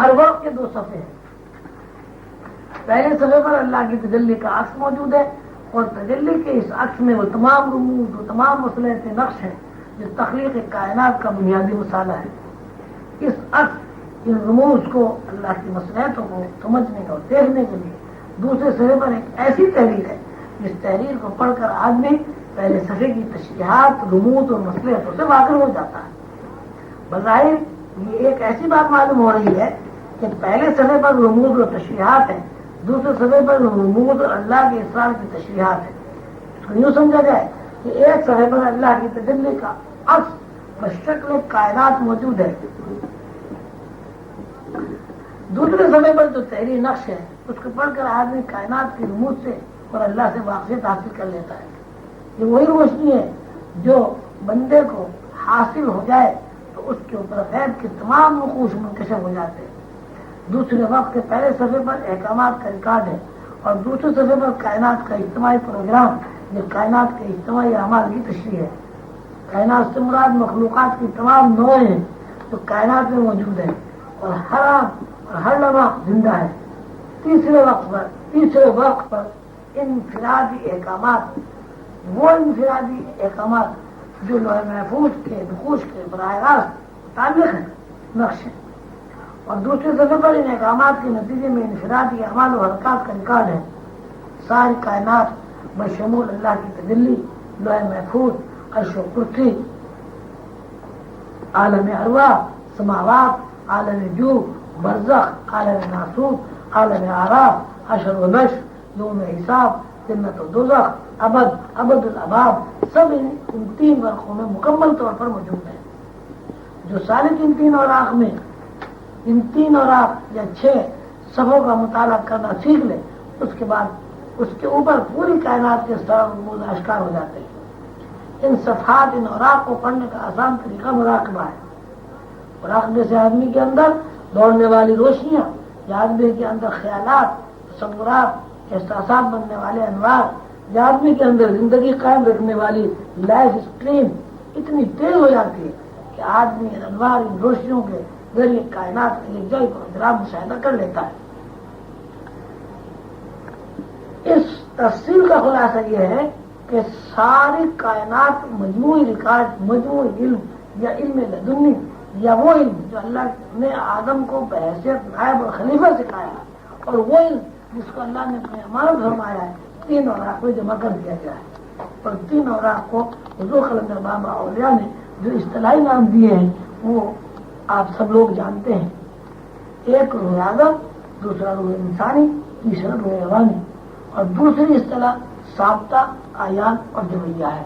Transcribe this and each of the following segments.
ہر وقت کے دو صفحے ہیں۔ پہلے صفحے پر اللہ کی تجلی کا عکس موجود ہے اور تجلی کے اس عکس میں وہ تمام رموز وہ تمام مسئلے کے نقش ہیں جو تخلیق کائنات کا بنیادی مسالہ ہے اس عکس، ان رموز کو اللہ کی مسلحتوں کو سمجھنے اور دیکھنے کے لیے دوسرے صفحے پر ایک ایسی تحریر ہے جس تحریر کو پڑھ کر آدمی پہلے صفحے کی تشریحات، رموز اور مسلحتوں سے واقع ہو جاتا ہے۔ بظاہر یہ ایک ایسی بات معلوم ہو رہی ہے کہ پہلے صفحے پر رموز اور تشریحات ہیں، دوسرے سطح پر محمود اور اللہ کے اسلام کی تشریحات ہے اس کو یوں سمجھا جائے کہ ایک سطح پر اللہ کی تجلی کا بشکل کائنات موجود ہے۔ دوسرے سطح پر جو تحریر نقش ہے، اس کو پڑھ کر آدمی کائنات کی رمود سے اور اللہ سے واقفیت حاصل کر لیتا ہے۔ یہ وہی روشنی ہے جو بندے کو حاصل ہو جائے تو اس کے اوپر غیب کے تمام نقوش منکشف ہو جاتے ہیں۔ دوسرے وقت کے پہلے صفحے پر احکامات کا ریکارڈ ہے اور دوسرے صفحے پر کائنات کا اجتماعی پروگرام جو کائنات کے اجتماعی اعمال کی تشریح ہے۔ کائنات سے مراد مخلوقات کی تمام نوع ہیں جو کائنات میں موجود ہیں اور ہر اور ہر لمحہ زندہ ہے۔ تیسرے وقت پر، تیسرے وقت پر انفرادی احکامات، وہ انفرادی احکامات جو لوہے محفوظ کے نقوش کے براہ راست تعلق ہیں، نقش ہیں اور دوسرے سطح پر ان اقامات کے نتیجے میں انفرادی اعمال و حرکات کا ریکارڈ ہے۔ ساری کائنات بشمول اللہ کی تجلی لوہ محفوظ، عرش و کرسی، عالم اروا سماوات، عالم جو، برزخ، عالم ناسوس عالم آراب اشر و بش یوم حساب، جنت و دوزخ، ابد ابد الاباب، سب ان تین ورقوں میں مکمل طور پر موجود ہیں۔ جو سالک ان تین اور آنکھ میں ان تین اور آپ یا چھ سبوں کا مطالعہ کرنا سیکھ لے اس کے بعد اس کے اوپر پوری کائنات کے سر اشکار ہو جاتے ہیں۔ ان صفحات، ان اوراق کو پڑھنے کا آسان طریقہ مراقبہ ہے۔ مراقبے سے آدمی کے اندر دوڑنے والی روشنیاں یا آدمی کے اندر خیالات، تصورات، احساسات بننے والے انوار یا آدمی کے اندر زندگی قائم رکھنے والی لائف اسٹریم اتنی تیز ہو جاتی ہے کہ آدمی انوار، ان روشنیوں کے ذریعے کائنات کے لیے کو اجرام مشاہدہ کر لیتا ہے۔ اس تفصیل کا خلاصہ یہ ہے کہ ساری کائنات مجموعی ریکارڈ، مجموعی علم یا علم لدنی یا وہ علم جو اللہ نے آدم کو بحثیت نائب اور خلیفہ سکھایا اور وہ علم جس کو اللہ نے اپنے امانت فرمایا ہے، تین اوراق میں جمع کر دیا گیا ہے۔ اور تین اوراق کو حضور خلندر بابا اولیاء نے جو اصطلاحی نام دیے ہیں، وہ آپ سب لوگ جانتے ہیں۔ ایک روح آدم دوسرا روح انسانی، تیسرا روح روانی اور دوسری اصطلاح سابتا آیان اور جویا ہے۔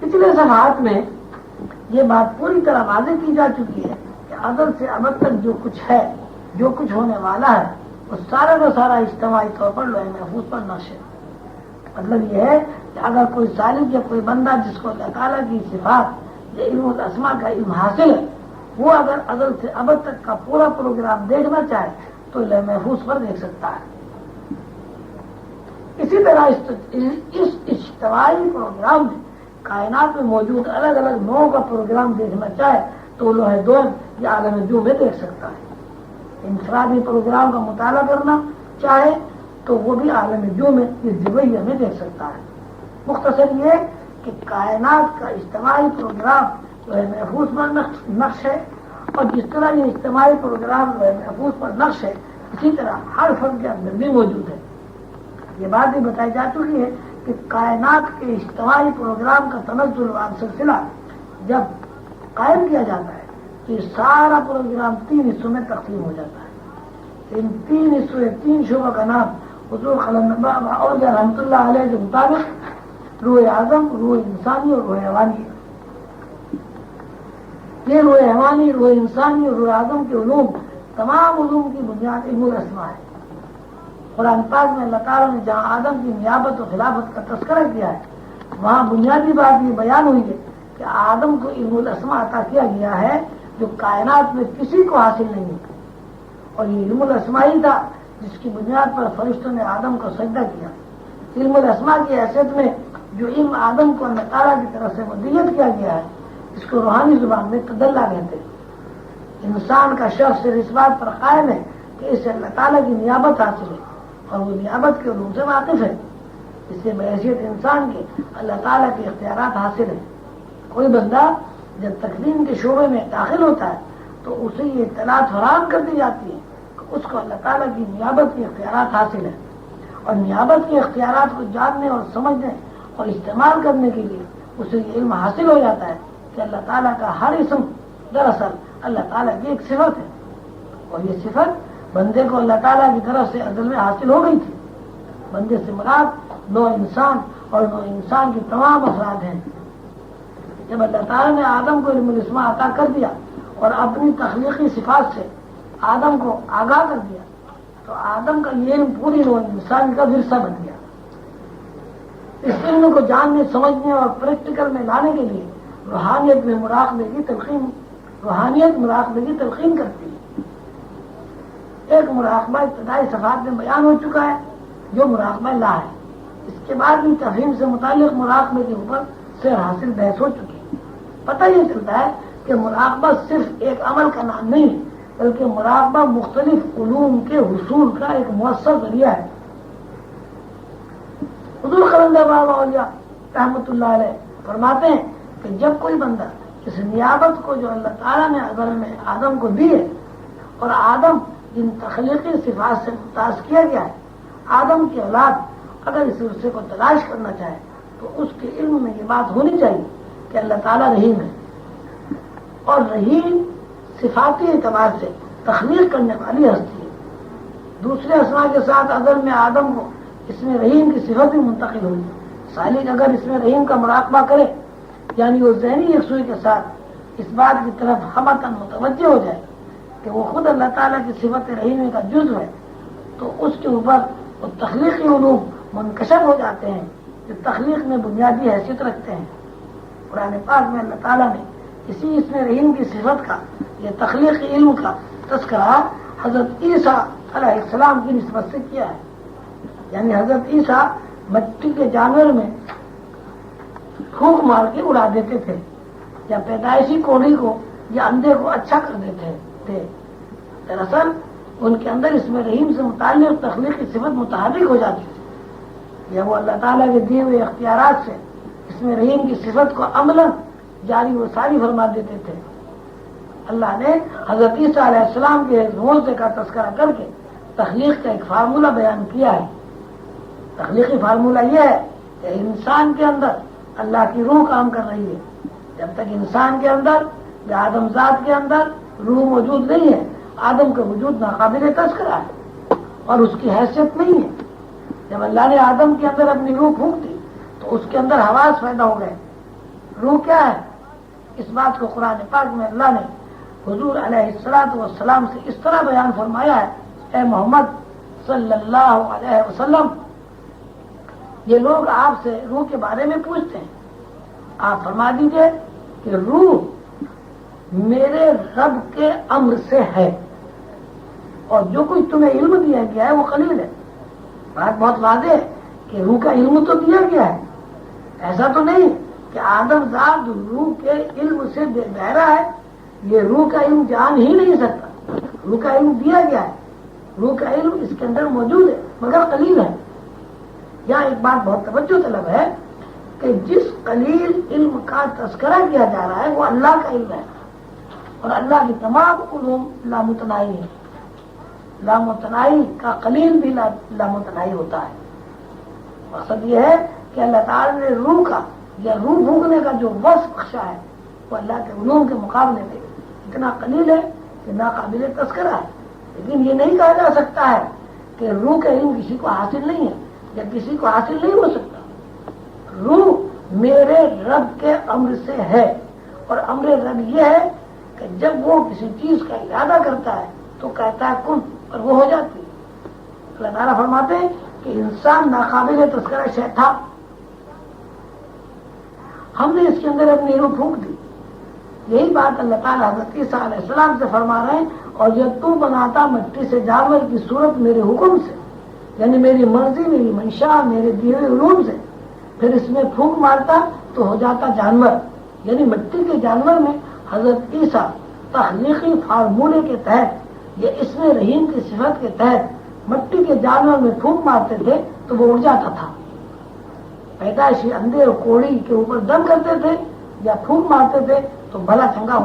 پچھلے سماعت میں یہ بات پوری طرح واضح کی جا چکی ہے کہ عدل سے ابد تک جو کچھ ہے، جو کچھ ہونے والا ہے، وہ سارا کا سارا اجتماعی طور پر لوہے محفوظ پر نقش ہے۔ مطلب یہ ہے کہ اگر کوئی ظالم یا کوئی بندہ جس کو اللہ تعالیٰ جی کی صفات یا علم الاسما کا علم حاصل ہے، وہ اگر ازل سے ابد تک کا پورا پروگرام دیکھنا چاہے، تو لہ محفوظ پر دیکھ سکتا ہے۔ اسی طرح اس اجتماعی پروگرام میں کائنات میں موجود الگ الگ نو کا پروگرام دیکھنا چاہے، تو لوہے دون یا عالم جو میں دیکھ سکتا ہے۔ انفرادی پروگرام کا مطالعہ کرنا چاہے، تو وہ بھی عالم جو میں اس جویہ میں دیکھ سکتا ہے۔ مختصر یہ کہ کائنات کا اجتماعی پروگرام جو ہے محفوظ پر نقش ہے اور جس طرح یہ اجتماعی پروگرام جو ہے محفوظ پر نقش ہے، اسی طرح ہر فرد کے اندر بھی موجود ہے۔ یہ بات بھی بتائی جا چکی ہے کہ کائنات کے اجتماعی پروگرام کا تنزل سلسلہ جب قائم کیا جاتا ہے، تو یہ سارا پروگرام تین حصوں میں تقسیم ہو جاتا ہے۔ ان تین حصوں تین شعبوں کا نام حضور خلم اور رحمۃ اللہ علیہ کے مطابق روح اعظم، روح انسانی اور روح حوانی یہ روح حوانی روح انسانی اور روح اعظم کے علوم، تمام علوم کی بنیاد علم الاسما ہے۔ قرآن پاک میں اللہ تعالیٰ نے جہاں آدم کی نیابت و خلافت کا تذکرہ کیا ہے، وہاں بنیادی بات یہ بیان ہوئی ہے کہ آدم کو علم الاسما عطا کیا گیا ہے، جو کائنات میں کسی کو حاصل نہیں ہے۔ اور یہ علم الاسما ہی تھا جس کی بنیاد پر فرشتوں نے آدم کو سجدہ کیا۔ علم الاسما کی حیثیت میں جو علم آدم کو اللہ تعالیٰ کی طرف سے مدیت کیا گیا ہے، اس کو روحانی زبان میں تدلہ کہتے ہیں۔ انسان کا شخص اس بات پر قائم ہے کہ اسے اللہ تعالیٰ کی نیابت حاصل ہے اور وہ نیابت کے علوم سے واقف ہے۔ اس سے بحیثیت انسان کے اللہ تعالیٰ کے اختیارات حاصل ہیں۔ کوئی بندہ جب تقدیم کے شعبے میں داخل ہوتا ہے تو اسے یہ اطلاع فراہم کر دی جاتی ہے کہ اس کو اللہ تعالیٰ کی نیابت کے اختیارات حاصل ہیں۔ اور نیابت کے اختیارات کو جاننے اور سمجھنے اور استعمال کرنے کے لیے اسے یہ علم حاصل ہو جاتا ہے کہ اللہ تعالیٰ کا ہر اسم دراصل اللہ تعالیٰ کی ایک صفت ہے۔ اور یہ صفت بندے کو اللہ تعالیٰ کی طرف سے عدل میں حاصل ہو گئی تھی۔ بندے سے مراد نو انسان اور نو انسان کے تمام افراد ہیں۔ جب اللہ تعالیٰ نے آدم کو علم الاسما عطا کر دیا اور اپنی تخلیقی صفات سے آدم کو آگاہ کر دیا، تو آدم کا یہ علم پوری نو انسان کا ورثہ بن گیا۔ اس علم کو جاننے، سمجھنے اور پریکٹیکل میں لانے کے لیے روحانیت میں مراقبے کی تلقین، روحانیت مراقبے کی تلقین کرتی ہے۔ ایک مراقبہ ابتدائی صفات میں بیان ہو چکا ہے، جو مراقبہ لا ہے۔ اس کے بعد بھی تفہیم سے متعلق مراقبے کے اوپر سے حاصل بحث ہو چکی ہے۔ پتہ یہ چلتا ہے کہ مراقبہ صرف ایک عمل کا نام نہیں ہے، بلکہ مراقبہ مختلف علوم کے حصول کا ایک مؤثر ذریعہ ہے۔ حضور خلندہ بابا رحمۃ اللہ علیہ فرماتے ہیں کہ جب کوئی بندہ اس نیابت کو جو اللہ تعالیٰ نے اگر میں آدم کو دی ہے اور آدم جن تخلیقی صفات سے ممتاز کیا گیا ہے، آدم کی اولاد اگر اس عرصے کو تلاش کرنا چاہے تو اس کے علم میں یہ بات ہونی چاہیے کہ اللہ تعالیٰ رحیم ہے۔ اور رحیم صفاتی اعتبار سے تخلیق کرنے والی ہستی ہے۔ دوسرے اسما کے ساتھ اگر میں آدم کو اس میں رحیم کی صفت بھی منتقل ہوئی۔ سالک اگر اس میں رحیم کا مراقبہ کرے یعنی وہ ذہنی یکسوئی کے ساتھ اس بات کی طرف ہمتن متوجہ ہو جائے کہ وہ خود اللہ تعالیٰ کی صفت رحیم کا جزو ہے، تو اس کے اوپر وہ تخلیقی علوم منکشر ہو جاتے ہیں جو تخلیق میں بنیادی حیثیت رکھتے ہیں۔ قرآن پاک میں اللہ تعالیٰ نے اسی اس میں رحیم کی صفت کا یہ تخلیقی علم کا تذکرہ حضرت عیسیٰ علیہ السلام کی نسبت سے کیا ہے۔ یعنی حضرت عیسیٰ مٹی کے جانور میں پھونک مار کے اڑا دیتے تھے، یا پیدائشی کوڑی کو، یا اندھے کو اچھا کر دیتے تھے۔ دراصل، ان کے اندر اس میں رحیم سے متعلق تخلیقی صفت متحرک ہو جاتی تھی۔ یا وہ اللہ تعالیٰ کے دیے ہوئے اختیارات سے اس میں رحیم کی صفت کو عمل جاری و ساری فرما دیتے تھے۔ اللہ نے حضرت عیسیٰ علیہ السلام کے روزے کا تذکرہ کر کے تخلیق کا ایک فارمولہ بیان کیا ہے۔ تخلیقی فارمولہ یہ ہے کہ انسان کے اندر اللہ کی روح کام کر رہی ہے۔ جب تک انسان کے اندر یا آدم ذات کے اندر روح موجود نہیں ہے، آدم کا وجود ناقابل تذکرہ ہے اور اس کی حیثیت نہیں ہے۔ جب اللہ نے آدم کے اندر اپنی روح پھونک دی، تو اس کے اندر حواس پیدا ہو گئے۔ روح کیا ہے؟ اس بات کو قرآن پاک میں اللہ نے حضور علیہ السلاط والسلام سے اس طرح بیان فرمایا ہے، اے محمد صلی اللہ علیہ وسلم یہ لوگ آپ سے روح کے بارے میں پوچھتے ہیں۔ آپ فرما دیجیے کہ روح میرے رب کے امر سے ہے۔ اور جو کچھ تمہیں علم دیا گیا ہے وہ قلیل ہے۔ بات بہت واضح ہے کہ روح کا علم تو دیا گیا ہے۔ ایسا تو نہیں کہ آدم ذات روح کے علم سے بہرا ہے۔ یہ روح کا علم جان ہی نہیں سکتا۔ روح کا علم دیا گیا ہے۔ روح کا علم اس کے اندر موجود ہے، مگر قلیل ہے۔ یہاں ایک بات بہت توجہ طلب ہے کہ جس قلیل علم کا تذکرہ کیا جا رہا ہے وہ اللہ کا علم ہے اور اللہ کی تمام علوم لامتنائی ہے لامتنائی کا قلیل بھی لامتنائی ہوتا ہے۔ مقصد یہ ہے کہ اللہ تعالی نے روح کا یا روح بھونکنے کا جو وصف بخشا ہے، وہ اللہ کے علوم کے مقابلے میں اتنا قلیل ہے کہ ناقابل تذکرہ ہے۔ لیکن یہ نہیں کہا جا سکتا ہے کہ روح کا علم کسی کو حاصل نہیں ہے۔ یا کسی کو حاصل نہیں ہو سکتا۔ روح میرے رب کے امر سے ہے۔ اور امر رب یہ ہے کہ جب وہ کسی چیز کا ارادہ کرتا ہے تو کہتا ہے کن اور وہ ہو جاتی اللہ تعالیٰ فرماتے ہیں کہ انسان ناقابل تذکرہ شہ تھا۔ ہم نے اس کے اندر اپنی روح پھونک دی۔ یہی بات اللہ تعالیٰ حضرت عیسیٰ علیہ السلام سے فرما رہے ہیں، اور جب تو بناتا مٹی سے جانور کی صورت میرے حکم سے۔ یعنی میری مرضی میری منشا میرے دیے علوم سے۔ پھر اس میں پھونک مارتا تو ہو جاتا جانور۔ یعنی مٹی کے جانور میں حضرت عیسیٰ تخلیقی فارمولے کے تحت یا اس میں رحیم کی صفت کے تحت مٹی کے جانور میں پھونک مارتے تھے تو وہ اڑ جاتا تھا۔ پیدائشی اندھے اور کوڑی کے اوپر دم کرتے تھے یا پھونک مارتے تھے تو بھلا چنگا ہو جاتا۔